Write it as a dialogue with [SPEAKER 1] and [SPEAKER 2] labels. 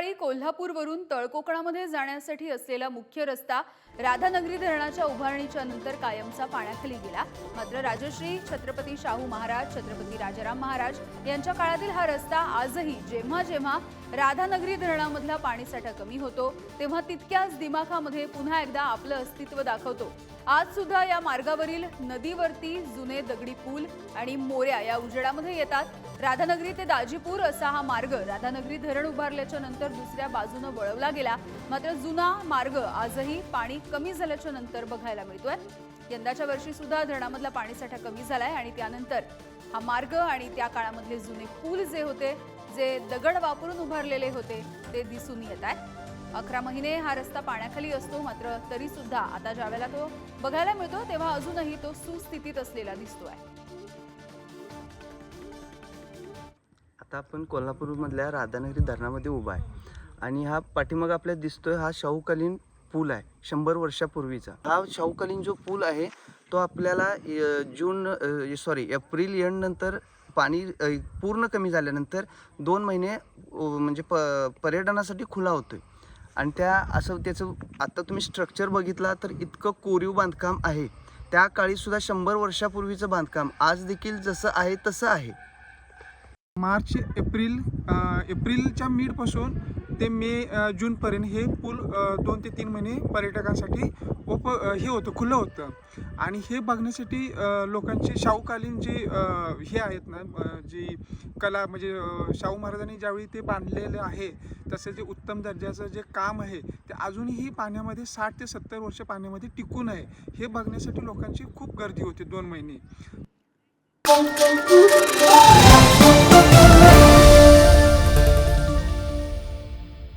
[SPEAKER 1] सकाळी कोल्हापूरवरून तळकोकणामध्ये जाण्यासाठी असलेला मुख्य रस्ता राधानगरी धरणाच्या उभारणीच्या नंतर कायमचा पाण्याखाली गेला. मात्र राजश्री छत्रपती शाहू महाराज छत्रपती राजाराम महाराज यांच्या काळातील हा रस्ता आजही जेव्हा जेव्हा राधानगरी धरणामधला पाणीसाठा कमी होतो तेव्हा तितक्याच दिमाखामध्ये पुन्हा एकदा आपलं अस्तित्व दाखवतो. आज सुद्धा या मार्गावरील नदीवरती जुने दगडी पूल आणि मोऱ्या या उजेडामध्ये येतात. राधानगरी ते दाजीपूर असा हा मार्ग. राधानगरी धरण उभारल्याच्या नंतर दुसऱ्या बाजूनं वळवला गेला. मात्र जुना मार्ग आजही पाणी कमी झाल्याच्यानंतर बघायला मिळतोय. यंदाच्या वर्षी सुद्धा धरणामधला पाणीसाठा कमी झालाय आणि त्यानंतर हा मार्ग आणि त्या काळामधले जुने पूल जे होते जे दगड वापरून उभारलेले होते ते दिसून येत आहेत. अकरा महिने हा रस्ता पाण्याखाली असतो मात्र तरी सुद्धा आता ज्यावेळेला तो बघायला मिळतो तेव्हा अजूनही तो सुस्थितीत असलेला दिसतोय
[SPEAKER 2] आता आपण कोल्हापूरमधल्या राधानगरी धरणामध्ये उभा आहे. आणि हा पाठीमाग आपल्याला दिसतोय हा शाहूकालीन पूल आहे शंभर वर्षापूर्वीचा. हा शाहूकालीन जो पूल आहे तो आपल्याला जून सॉरी एप्रिल एंड नंतर पाणी पूर्ण कमी झाल्यानंतर दोन महिने म्हणजे प पर्यटनासाठी खुला होतो आहे आणि त्या असं त्याचं आत्ता तुम्ही स्ट्रक्चर बघितला तर इतकं कोरीव बांधकाम आहे. त्या काळीसुद्धा शंभर वर्षापूर्वीचं बांधकाम. आज देखील जसं आहे तसं आहे.
[SPEAKER 3] मार्च एप्रिल एप्रिलच्या मिडपासून ते मे जूनपर्यंत हे पूल दोन ते तीन महिने पर्यटकांसाठी ओप हे होतं खुलं होतं. आणि हे बघण्यासाठी लोकांचे लोकांची शाहूकालीन जी हे आहेत ना जी कला म्हणजे शाहू महाराजांनी ज्यावेळी ते बांधलेलं आहे तसं जे उत्तम दर्जाचं जे काम आहे ते अजूनही पाण्यामध्ये साठ ते सत्तर वर्ष पाण्यामध्ये टिकून आहे हे बघण्यासाठी लोकांची खूप गर्दी होती दोन महिने.